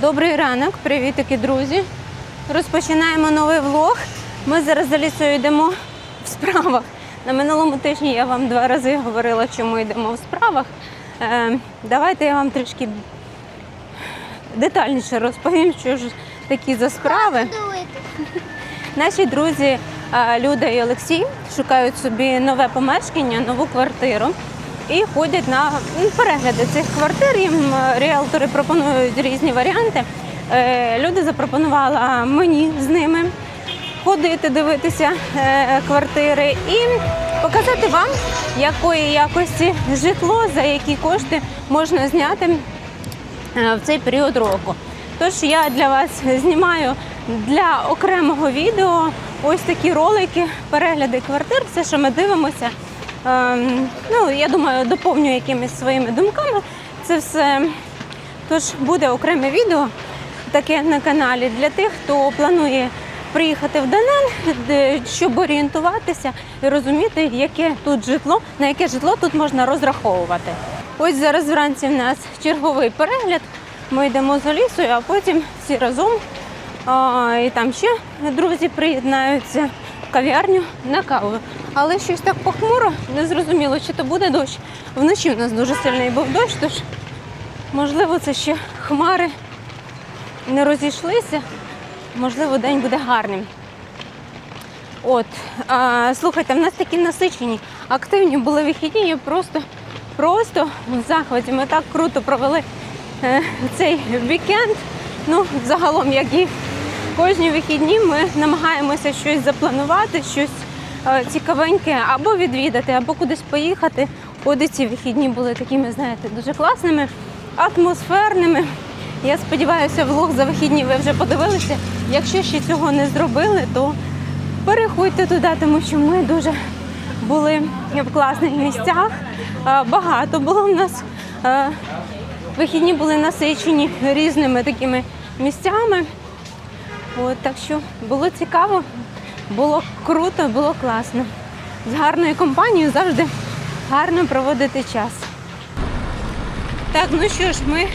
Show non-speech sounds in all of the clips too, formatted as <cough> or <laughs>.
Добрий ранок, привітики, друзі. Розпочинаємо новий влог. Ми зараз за лісою йдемо в справах. На минулому тижні я вам два рази говорила, чому йдемо в справах. Е, давайте я вам трішки детальніше розповім, що ж такі за справи. Наші друзі е, Люда і Олексій шукають собі нове помешкання, нову квартиру і ходять на перегляди цих квартир. Їм е, ріелтори пропонують різні варіанти. Е, Люда запропонувала мені з ними ходити, дивитися е, квартири і показати вам, якої якості житло, за які кошти можна зняти в цей період року. Тож я для вас знімаю для окремого відео ось такі ролики, перегляди квартир, все, що ми дивимося. Ем, Ну, я думаю, доповню якимись своїми думками це все. Тож буде окреме відео таке на каналі для тих, хто планує приїхати в Данель, де- щоб орієнтуватися і розуміти, яке тут житло, на яке житло тут можна розраховувати. Ось зараз вранці в нас черговий перегляд. Ми йдемо за лісою, а потім всі разом. А, і там ще друзі приєднаються в кав'ярню на каву. Але щось так похмуро, не зрозуміло, чи то буде дощ. Вночі у нас дуже сильний був дощ, тож можливо це ще хмари не розійшлися. Можливо, день буде гарним. От, а, слухайте, в нас такі насичені, активні були вихідні, я просто, просто в захваті. Ми так круто провели е, цей вікенд. Ну, загалом, як і кожні вихідні, ми намагаємося щось запланувати, щось цікавеньке або відвідати, або кудись поїхати. От ці вихідні були такими, знаєте, дуже класними, атмосферними. Я сподіваюся, влог за вихідні ви вже подивилися. Якщо ще цього не зробили, то переходьте туди, тому що ми дуже були в класних місцях. Е, Багато було в нас. е, Вихідні були насичені різними такими місцями. От, так що було цікаво, було круто, було класно. З гарною компанією завжди гарно проводити час. Так, ну що ж, ми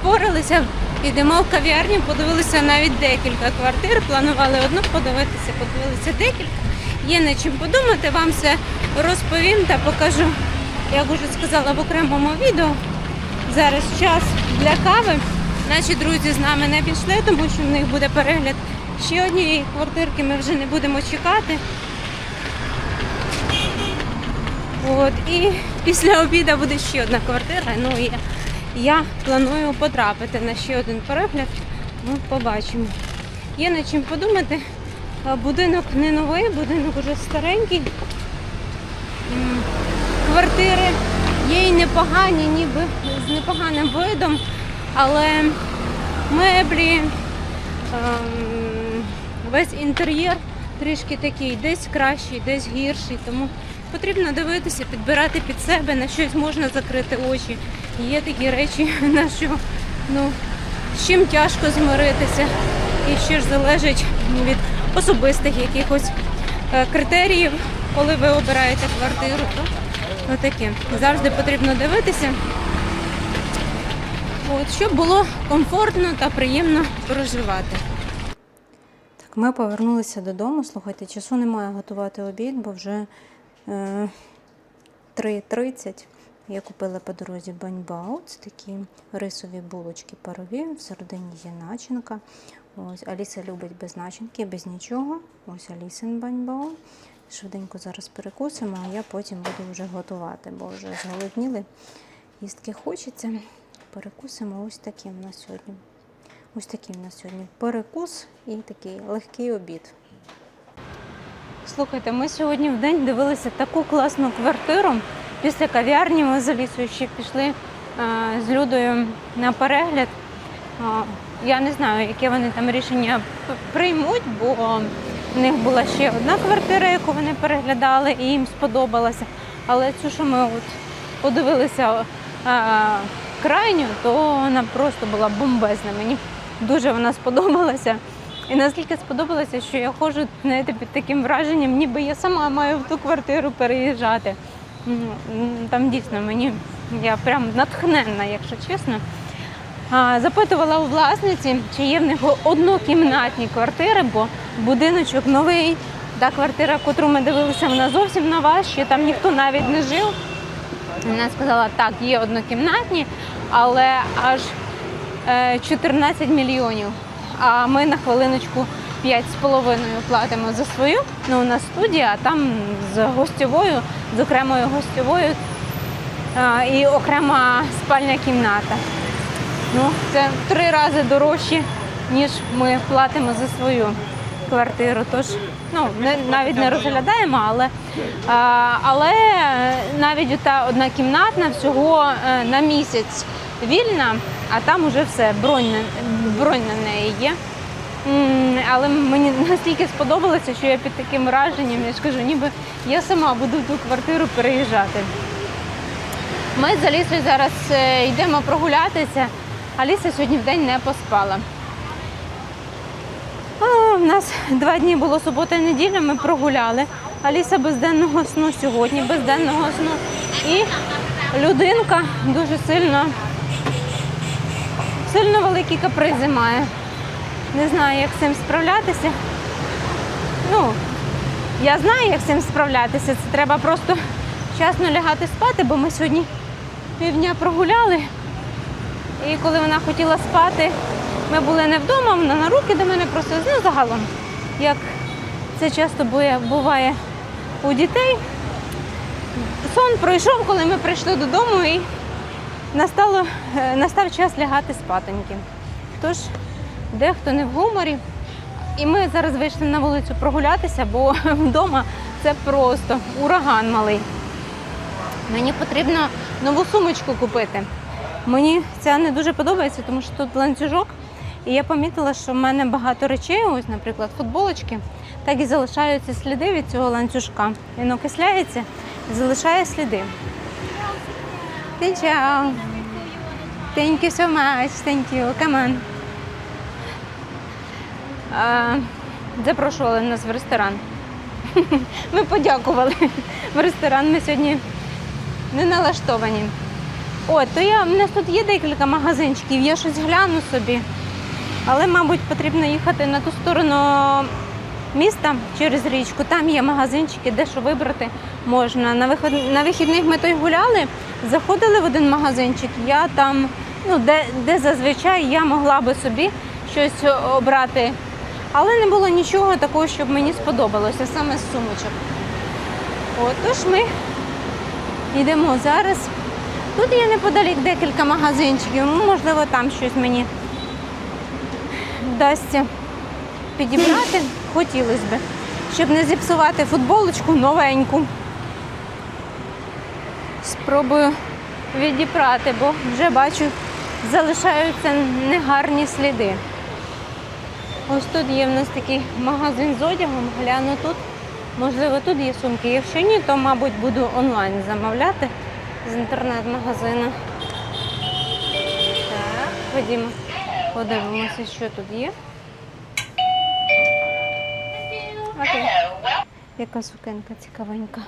впоралися, йдемо в кав'ярню, подивилися навіть декілька квартир, планували одну подивитися, подивилися декілька. Є над чим подумати, вам все розповім та покажу, як уже сказала в окремому відео. Зараз час для кави. Наші друзі з нами не пішли, тому що в них буде перегляд ще однієї квартирки. Ми вже не будемо чекати. От, і після обіду буде ще одна квартира. Ну і я планую потрапити на ще один перегляд. Ну, побачимо. Є над чим подумати. Будинок не новий, будинок уже старенький. Квартири є і непогані, ніби з непоганим видом, але меблі, ем, весь інтер'єр трішки такий, десь кращий, десь гірший. Тому потрібно дивитися, підбирати під себе, на щось можна закрити очі. Є такі речі, <laughs> на що ну, з чим тяжко змиритися. І ще ж залежить від особистих якихось е, критеріїв, коли ви обираєте квартиру. То. Завжди потрібно дивитися, от, щоб було комфортно та приємно проживати. Ми повернулися додому. Слухайте, часу немає готувати обід, бо вже е, 3.30. Я купила по дорозі баньбаут, це такі рисові булочки парові, всередині є начинка. Ось Аліса любить без начинки, без нічого. Ось Алісин баньбаут. Швиденько зараз перекусимо, а я потім буду вже готувати, бо вже зголодніли. Їстки хочеться. Перекусимо ось таким у нас сьогодні. Ось такий у нас сьогодні перекус і такий легкий обід. Слухайте, ми сьогодні в день дивилися таку класну квартиру. Після кав'ярні ми за лісою ще пішли а, з Людою на перегляд. А, я не знаю, яке вони там рішення приймуть, бо в них була ще одна квартира, яку вони переглядали, і їм сподобалася. Але цю, що ми от подивилися а, крайню, то вона просто була бомбезна. Мені дуже вона сподобалася. І наскільки сподобалося, що я ходжу знаєте, під таким враженням, ніби я сама маю в ту квартиру переїжджати. Там дійсно мені я прям натхненна, якщо чесно. Запитувала у власниці, чи є в них однокімнатні квартири, бо будиночок новий. Та квартира, яку ми дивилися, вона зовсім нова, ще там ніхто навіть не жив. Вона сказала, так, є однокімнатні, але аж 14 мільйонів. А ми на хвилиночку 5,5 платимо за свою. Ну, у нас студія, а там з гостьовою, з окремою гостьовою і окрема спальня кімната. Ну, це три рази дорожче, ніж ми платимо за свою квартиру. Тож ну, не, навіть не розглядаємо, але, а, але навіть та одна кімнатна всього е, на місяць вільна, а там уже все, бронь на, бронь на неї є. Але мені настільки сподобалося, що я під таким враженням, я ж кажу, ніби я сама буду в ту квартиру переїжджати. Ми з Алісою зараз е, йдемо прогулятися. Аліса сьогодні в день не поспала. У нас два дні було субота і неділя, ми прогуляли. Аліса без денного сну сьогодні, без денного сну. І людинка дуже сильно, сильно великі капризи має. Не знаю, як з цим справлятися. Ну, я знаю, як з цим справлятися. Це треба просто вчасно лягати спати, бо ми сьогодні півдня прогуляли. І коли вона хотіла спати, ми були не вдома, вона на руки до мене просто ну, загалом, як це часто буває у дітей. Сон пройшов, коли ми прийшли додому і настало, е, настав час лягати спатоньки. Тож дехто не в гуморі. І ми зараз вийшли на вулицю прогулятися, бо <laughs> вдома це просто ураган малий. Мені потрібно нову сумочку купити. Мені ця не дуже подобається, тому що тут ланцюжок. І я помітила, що в мене багато речей, ось, наприклад, футболочки, так і залишаються сліди від цього ланцюжка. Він окисляється і залишає сліди. Ciao. Thank you so much. Thank you. Come on. А, запрошували нас в ресторан. <laughs> Ми подякували. В ресторан ми сьогодні не налаштовані. О, то я, в нас тут є декілька магазинчиків, я щось гляну собі. Але, мабуть, потрібно їхати на ту сторону міста через річку. Там є магазинчики, де що вибрати можна. На, на вихідних ми той гуляли, заходили в один магазинчик. Я там, ну, де, де зазвичай я могла би собі щось обрати. Але не було нічого такого, щоб мені сподобалося, саме з сумочок. От, тож ми йдемо зараз. Тут є неподалік декілька магазинчиків, ну, можливо, там щось мені вдасться підібрати. Хотілося б, щоб не зіпсувати футболочку новеньку. Спробую відібрати, бо вже бачу, залишаються негарні сліди. Ось тут є в нас такий магазин з одягом, гляну тут. Можливо, тут є сумки. Якщо ні, то, мабуть, буду онлайн замовляти з інтернет-магазину. Так, ходімо, подивимося, що тут є. Окей. Яка сукенка цікавенька.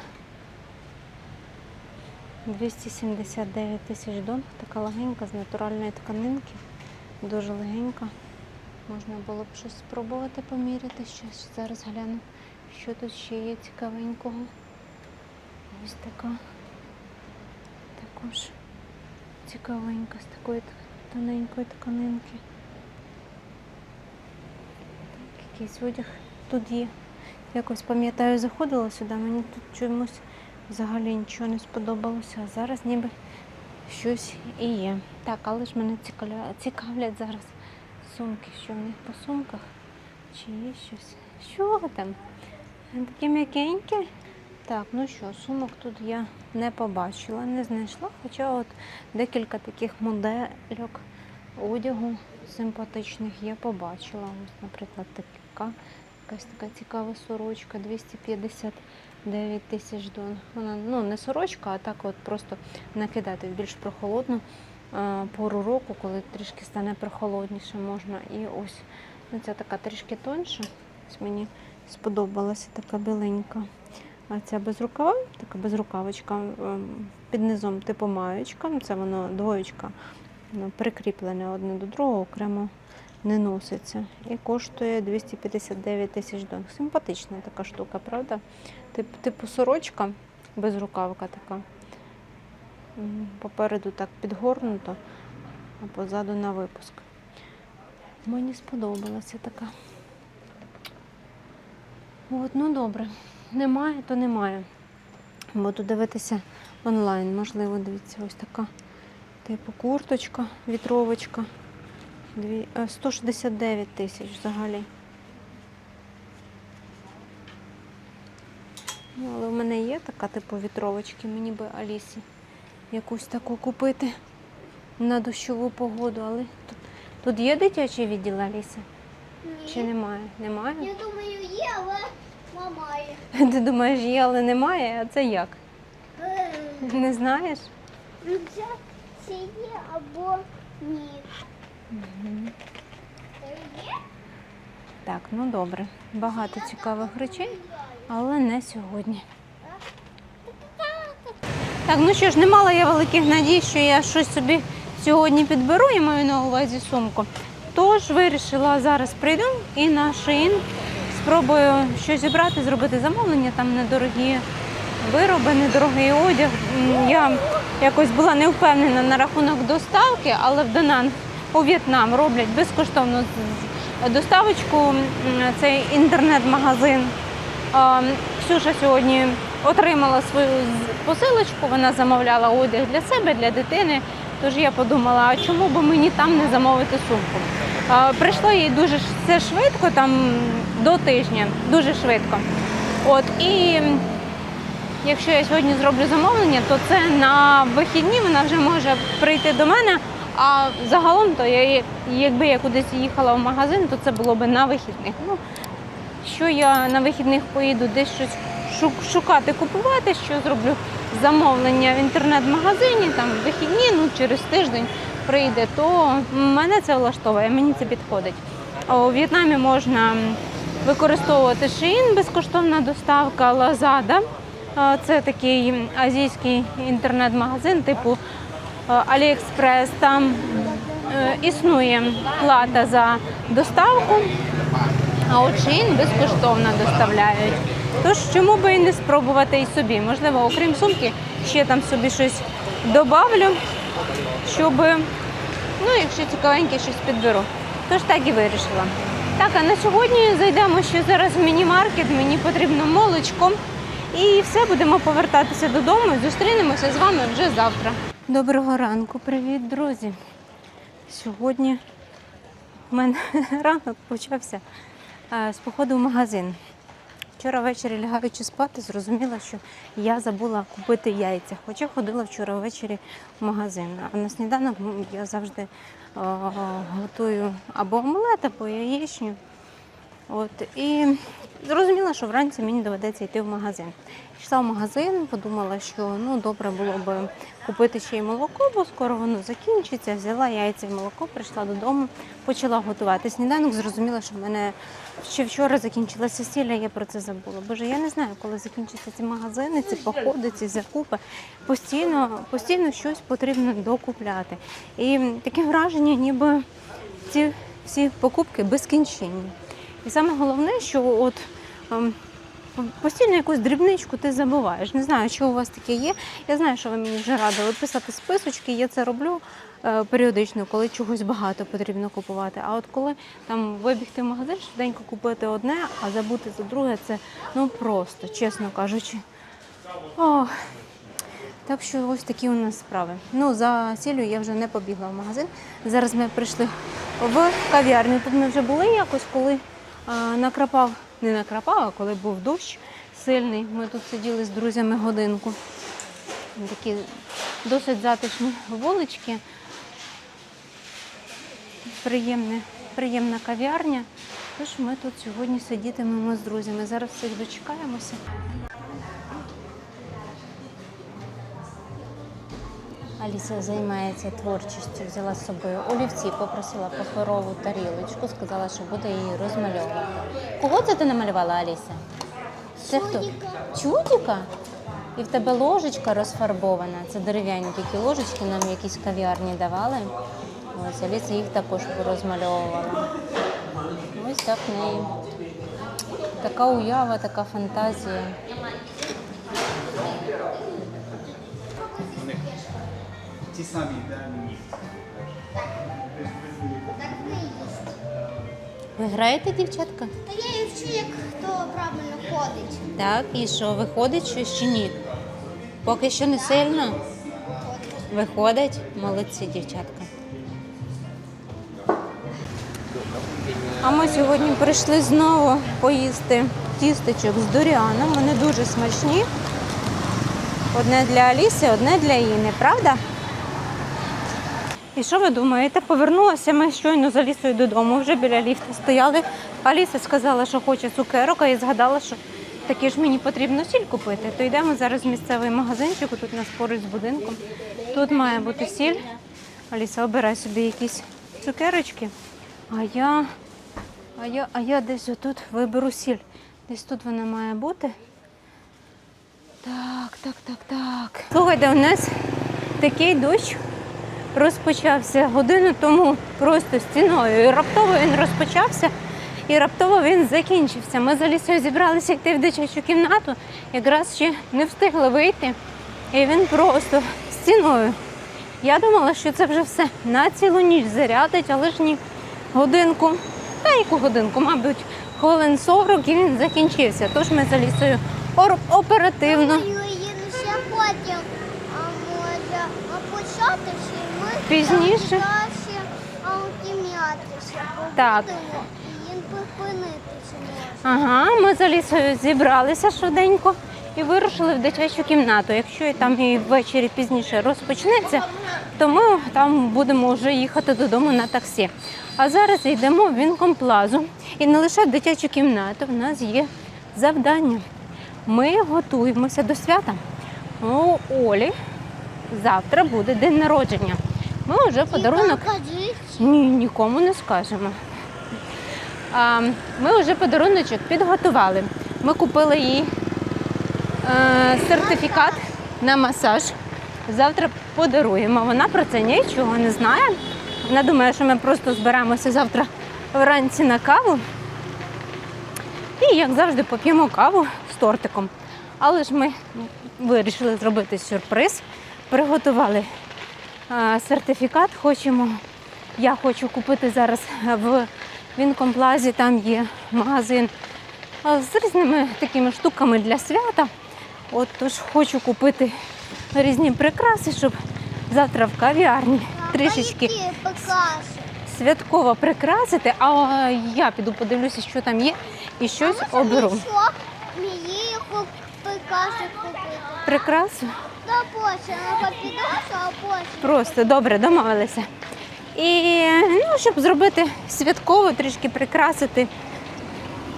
279 тисяч дон. Така легенька з натуральної тканинки. Дуже легенька. Можна було б щось спробувати поміряти. Щось зараз гляну, що тут ще є цікавенького. Ось така. Також цікавенька з такої тоненької тканинки. Так, якийсь одяг тут є. Якось пам'ятаю, заходила сюди, мені тут чомусь взагалі нічого не сподобалося. А зараз ніби щось і є. Так, але ж мене цікавлять зараз сумки, що в них по сумках. Чи є щось? Що там? Такі м'якенькі. Так, ну що, сумок тут я не побачила, не знайшла. Хоча от декілька таких модельок одягу симпатичних я побачила. Ось, наприклад, така якась така цікава сорочка 259 тисяч дон. Вона ну не сорочка, а так от просто накидати в більш прохолодну е, пору року, коли трішки стане прохолодніше можна. І ось ну, ця така трішки тонша. Ось мені сподобалася така біленька. А ця без рукава, така безрукавочка під низом типу маєчка. Це воно двоєчка ну, прикріплене одне до другого, окремо не носиться. І коштує 259 тисяч дон. Симпатична така штука, правда? Тип, типу сорочка, безрукавка така. Попереду так підгорнуто, а позаду на випуск. Мені сподобалася така. От, ну добре. Немає, то немає. Буду дивитися онлайн. Можливо, дивіться, ось така типу курточка, вітровочка. Дві, е, 169 тисяч взагалі. Ну, але в мене є така типу вітровочки, мені би Алісі якусь таку купити на дощову погоду. Але тут, тут є дитячий відділ Аліси? Чи немає? Немає? Я думаю, є, але немає. <laughs> Ти думаєш, є, але немає, а це як? Е, Не знаєш? Ну, це є або ні. Так, ну добре. Багато цікавих речей, але не сьогодні. Так, ну що ж, не мала я великих надій, що я щось собі сьогодні підберу, я маю на увазі сумку. Тож вирішила зараз прийду і на шиїн спробую щось зібрати, зробити замовлення, там недорогі вироби, недорогий одяг. Я якось була не впевнена на рахунок доставки, але в Дананг у В'єтнам роблять безкоштовну доставочку. Цей інтернет-магазин. Ксюша сьогодні отримала свою посилочку, вона замовляла одяг для себе, для дитини. Тож я подумала, а чому б мені там не замовити сумку? Прийшло їй дуже це швидко, там до тижня, дуже швидко. От і якщо я сьогодні зроблю замовлення, то це на вихідні вона вже може прийти до мене. А загалом, то я, якби я кудись їхала в магазин, то це було б на вихідних. Ну, що я на вихідних поїду десь щось шукати, купувати, що зроблю замовлення в інтернет-магазині, там вихідні, ну через тиждень прийде, то мене це влаштовує, мені це підходить. А У В'єтнамі можна використовувати Shein, безкоштовна доставка, Lazada. Це такий азійський інтернет-магазин типу е, AliExpress. Там е, існує плата за доставку. А от Shein безкоштовно доставляють. Тож чому би і не спробувати і собі? Можливо, окрім сумки, ще там собі щось добавлю, щоб, ну, якщо цікавеньке, щось підберу. Тож так і вирішила. Так, а на сьогодні зайдемо ще зараз в міні-маркет, мені потрібно молочко. І все, будемо повертатися додому. Зустрінемося з вами вже завтра. Доброго ранку, привіт, друзі. Сьогодні у мене <laughs> ранок почався е, з походу в магазин. Вчора ввечері лягаючи спати, зрозуміла, що я забула купити яйця. Хоча ходила вчора ввечері в магазин. А на сніданок я завжди готую або омлет, або яєчню. От, і зрозуміла, що вранці мені доведеться йти в магазин. Йшла в магазин, подумала, що ну, добре було б купити ще й молоко, бо скоро воно закінчиться. Взяла яйця і молоко, прийшла додому, почала готувати сніданок. Зрозуміла, що в мене ще вчора закінчилася сілля, я про це забула. Боже, я не знаю, коли закінчаться ці магазини, ці походи, ці закупи. Постійно, постійно щось потрібно докупляти. І таке враження, ніби ці всі покупки безкінченні. І саме головне, що от ем, постійно якусь дрібничку ти забуваєш. Не знаю, що у вас таке є. Я знаю, що ви мені вже радили писати списочки, я це роблю е, періодично, коли чогось багато потрібно купувати. А от коли там вибігти в магазин, швиденько купити одне, а забути за друге, це ну просто, чесно кажучи. Ох. Так що ось такі у нас справи. Ну, за сіллю я вже не побігла в магазин. Зараз ми прийшли в кав'ярню. Тут ми вже були якось, коли а, накрапав, не накрапав, а коли був дощ сильний. Ми тут сиділи з друзями годинку. Такі досить затишні вулички. Приємне, приємна кав'ярня. Тож ми тут сьогодні сидітимемо з друзями. Зараз всіх дочекаємося. Аліса займається творчістю, взяла з собою олівці, попросила паперову тарілочку, сказала, що буде її розмальовувати. Кого це ти намалювала, Аліса? Це хто? Чудика. Чудіка? І в тебе ложечка розфарбована. Це дерев'яні такі ложечки, нам якісь кав'ярні давали. Ось Аліса їх також порозмальовувала. Ось так в неї. Така уява, така фантазія. Ті самі, де. Ви граєте, дівчатка? Та я і вчу, як хто правильно ходить. Так, і що, виходить щось чи ні? Поки що не сильно. Виходить, молодці, дівчатка. А ми сьогодні прийшли знову поїсти тістечок з дуріаном. Вони дуже смачні. Одне для Аліси, одне для Іни, правда? І що ви думаєте? Повернулася ми щойно з Алісою додому, вже біля ліфта стояли. Аліса сказала, що хоче цукерок, я згадала, що такі ж мені потрібно сіль купити. То йдемо зараз в місцевий магазинчик, тут у нас поруч з будинком. Тут має бути сіль. Аліса, обирай собі якісь цукерочки. А я, а я, а я десь отут виберу сіль. Десь тут вона має бути. Так, так, так, так. Слухайте, у нас такий дощ розпочався годину тому просто стіною. І раптово він розпочався і раптово він закінчився. Ми з Алісою зібралися йти в дитячу кімнату, якраз ще не встигли вийти. І він просто стіною. Я думала, що це вже все на цілу ніч зарядить, але ж ні, годинку, та яку годинку, мабуть, хвилин 40 і він закінчився. Тож ми з Алісою ор- оперативно. Потім. А може, Пізніше? Так. Припинитися. Ага, ми з Алісою зібралися швиденько і вирушили в дитячу кімнату. Якщо і там і ввечері пізніше розпочнеться, то ми там будемо вже їхати додому на таксі. А зараз йдемо в Вінкомплазу. І не лише в дитячу кімнату, в нас є завдання. Ми готуємося до свята. У Олі завтра буде день народження. Ми вже подарунок. Ні, нікому не скажемо. А, ми вже подаруночок підготували. Ми купили їй е, сертифікат на масаж. Завтра подаруємо. Вона про це нічого не знає. Вона думає, що ми просто зберемося завтра вранці на каву. І, як завжди, поп'ємо каву з тортиком. Але ж ми вирішили зробити сюрприз, приготували сертифікат. Хочемо, я хочу купити зараз в Вінкомплазі, там є магазин е, з різними такими штуками для свята. От тож хочу купити різні прикраси, щоб завтра в кав'ярні трішечки святково прикрасити, а я піду подивлюся, що там є, і щось оберу. Покажуть купити. Прикрасу Та потім, а попідошу, а потім. просто добре домовилися. І ну, щоб зробити святково, трішки прикрасити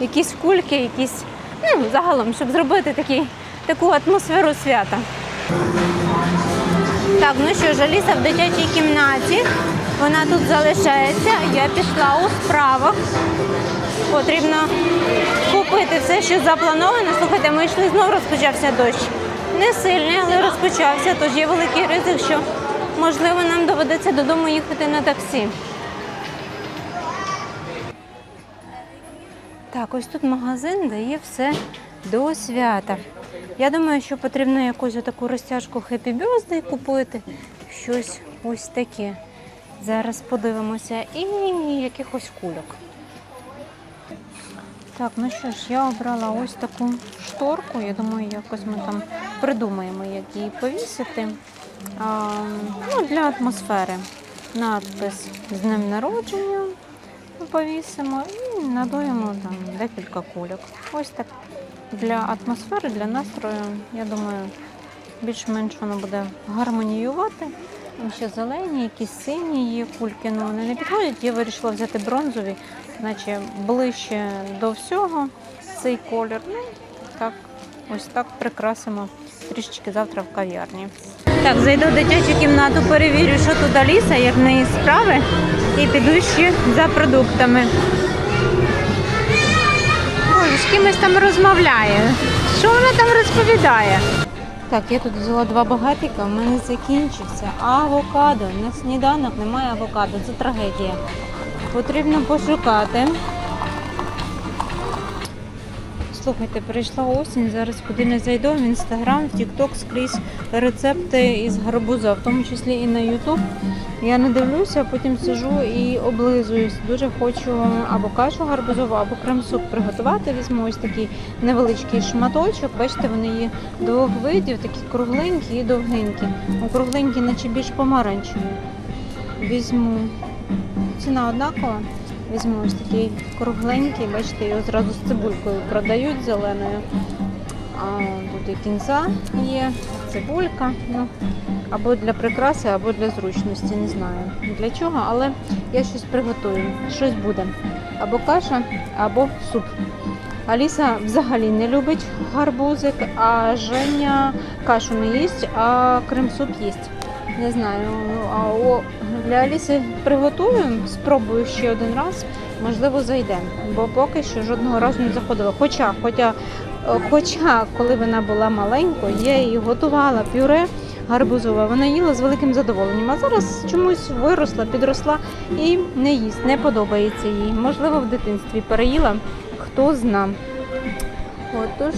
якісь кульки, якісь, ну, загалом, щоб зробити такий, таку атмосферу свята. Так, ну що ж, Аліса в дитячій кімнаті. Вона тут залишається. Я пішла у справах. Потрібно купити все, що заплановано. Слухайте, ми йшли знову розпочався дощ. Не сильний, але розпочався, тож є великий ризик, що можливо нам доведеться додому їхати на таксі. Так, ось тут магазин, де є все до свята. Я думаю, що потрібно якусь таку розтяжку Happy Birthday купити. Щось ось таке. Зараз подивимося. І якихось кульок. Так, ну що ж, я обрала ось таку шторку. Я думаю, якось ми там придумаємо, як її повісити. А, ну, для атмосфери. Надпис з днем народження повісимо і надуємо там декілька кульок. Ось так для атмосфери, для настрою, я думаю, більш-менш воно буде гармоніювати. Ще зелені, якісь сині є кульки, але вони не підходять. Я вирішила взяти бронзові, наче ближче до всього цей колір. Ну, так, ось так прикрасимо трішечки завтра в кав'ярні. Так, зайду в дитячу кімнату, перевірю, що тут Аліса, як в неї справи, і піду ще за продуктами. Боже, з кимось там розмовляє. Що вона там розповідає? Так, я тут взяла два багатика, в мене закінчився. Авокадо. На сніданок немає авокадо. Це трагедія. Потрібно пошукати. Слухайте, прийшла осінь, зараз куди не зайду в інстаграм, в Тікток скрізь рецепти із гарбуза, в тому числі і на Ютуб. Я не дивлюся, потім сижу і облизуюсь. Дуже хочу або кашу гарбузову, або крем-суп приготувати. Візьму ось такий невеличкий шматочок. Бачите, вони є двох видів, такі кругленькі і довгенькі. Кругленькі, наче більш помаранчеві. Візьму. Ціна однакова. Візьму ось такий кругленький, бачите, його зразу з цибулькою продають зеленою. А тут і кінза є, цибулька. Ну, або для прикраси, або для зручності, не знаю для чого, але я щось приготую. Щось буде. Або каша, або суп. Аліса взагалі не любить гарбузик, а Женя кашу не їсть, а крем-суп їсть. Не знаю. А о, для Аліси приготую, спробую ще один раз, можливо, зайде. Бо поки що жодного разу не заходила. Хоча, хоча, е, хоча, коли вона була маленькою, я її готувала пюре гарбузове, вона їла з великим задоволенням. А зараз чомусь виросла, підросла і не їсть, не подобається їй. Можливо, в дитинстві переїла, хто зна. Отож,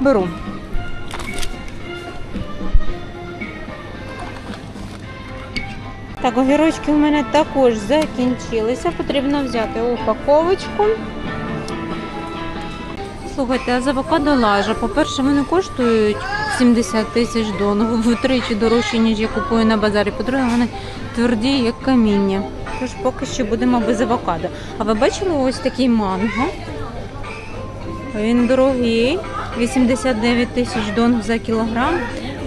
беру. Так, огірочки у мене також закінчилися. Потрібно взяти упаковочку. Слухайте, а з авокадо лажа. По-перше, вони коштують 70 тисяч дон, <laughs> втричі дорожче, ніж я купую на базарі. По-друге, вони тверді, як каміння. Тож поки що будемо без авокадо. А ви бачили ось такий манго? Він дорогий, 89 тисяч дон за кілограм.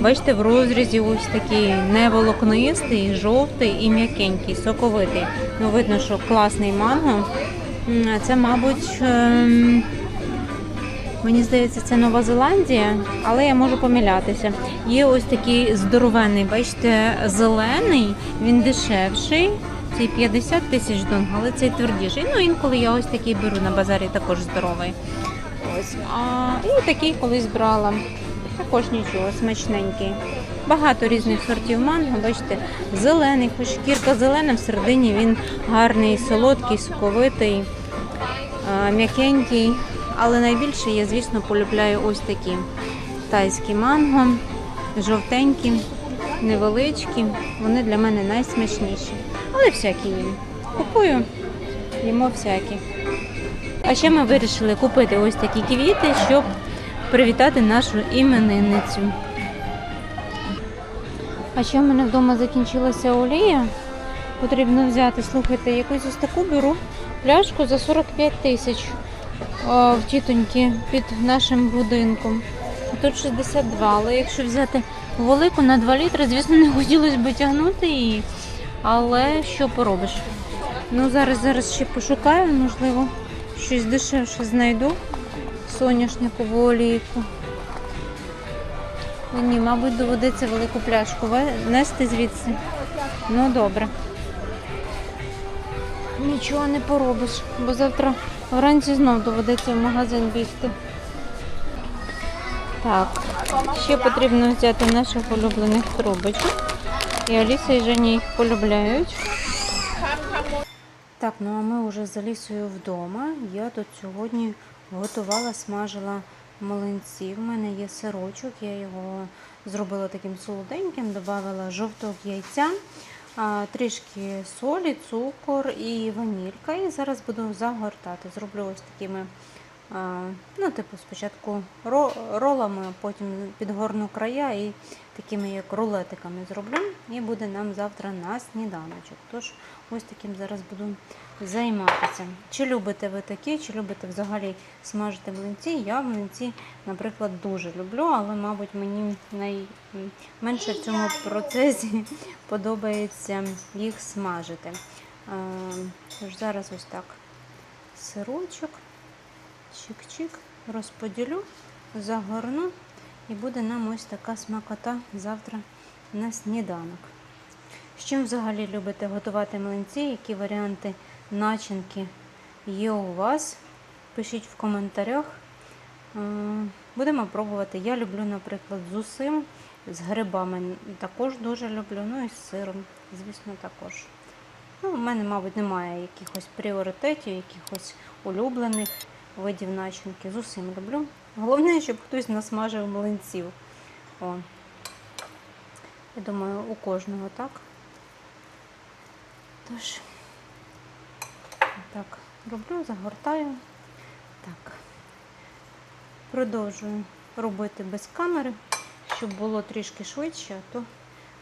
Бачите, в розрізі ось такий неволокнистий, жовтий і м'якенький, соковитий. Ну, видно, що класний манго. Це, мабуть, ем, мені здається, це Нова Зеландія, але я можу помилятися. Є ось такий здоровенний, бачите, зелений, він дешевший. Цей 50 тисяч дон, але цей твердіший. Ну, інколи я ось такий беру на базарі, також здоровий. Ось. А, і такий колись брала. Також нічого, смачненький. Багато різних сортів манго, бачите, зелений, хоч шкірка зелена, всередині він гарний, солодкий, соковитий, м'якенький. Але найбільше я, звісно, полюбляю ось такі тайські манго, жовтенькі, невеличкі. Вони для мене найсмачніші. Але всякі їм. Купую, їмо всякі. А ще ми вирішили купити ось такі квіти, щоб привітати нашу іменинницю. А ще в мене вдома закінчилася олія. Потрібно взяти, слухайте, якусь ось таку беру пляшку за 45 тисяч в тітоньки під нашим будинком. Тут 62, але якщо взяти велику на 2 літри, звісно, не хотілося б тягнути її. Але що поробиш? Ну, зараз зараз ще пошукаю, можливо, щось дешевше знайду. Соняшникову олійку. Ні, мабуть, доведеться велику пляшку нести звідси. Ну, добре. Нічого не поробиш, бо завтра вранці знов доведеться в магазин бігти. Так, ще потрібно взяти наших улюблених трубочок. І Аліса і Женя їх полюбляють. Так, ну а ми вже з Алісою вдома. Я тут сьогодні готувала, смажила млинці. В мене є сирочок, я його зробила таким солоденьким, додала жовток яйця, трішки солі, цукор і ванілька. І зараз буду загортати. Зроблю ось такими, ну, типу, спочатку ро- ролами, потім підгорну края і такими як рулетиками зроблю. І буде нам завтра на сніданочок. Тож ось таким зараз буду займатися. Чи любите ви такі, чи любите взагалі смажити млинці? Я млинці, наприклад, дуже люблю, але, мабуть, мені найменше в цьому процесі <laughs> подобається їх смажити. Тож зараз ось так сирочок, чик-чик, розподілю, загорну і буде нам ось така смакота завтра на сніданок. З чим взагалі любите готувати млинці? Які варіанти начинки є у вас? Пишіть в коментарях. Е, Будемо пробувати. Я люблю, наприклад, з усим, з грибами також дуже люблю. Ну і з сиром, звісно, також. Ну, у мене, мабуть, немає якихось пріоритетів, якихось улюблених видів начинки. З усім люблю. Головне, щоб хтось насмажив млинців. О. Я думаю, у кожного так. Тож, так, роблю, загортаю. Так. Продовжую робити без камери, щоб було трішки швидше, а то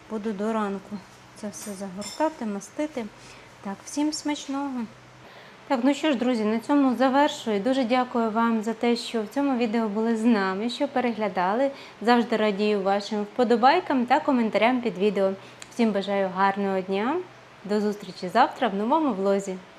буду до ранку це все загортати, мастити. Так, всім смачного. Так, ну що ж, друзі, на цьому завершую. Дуже дякую вам за те, що в цьому відео були з нами, що переглядали. Завжди радію вашим вподобайкам та коментарям під відео. Всім бажаю гарного дня. До зустрічі завтра в новому влозі.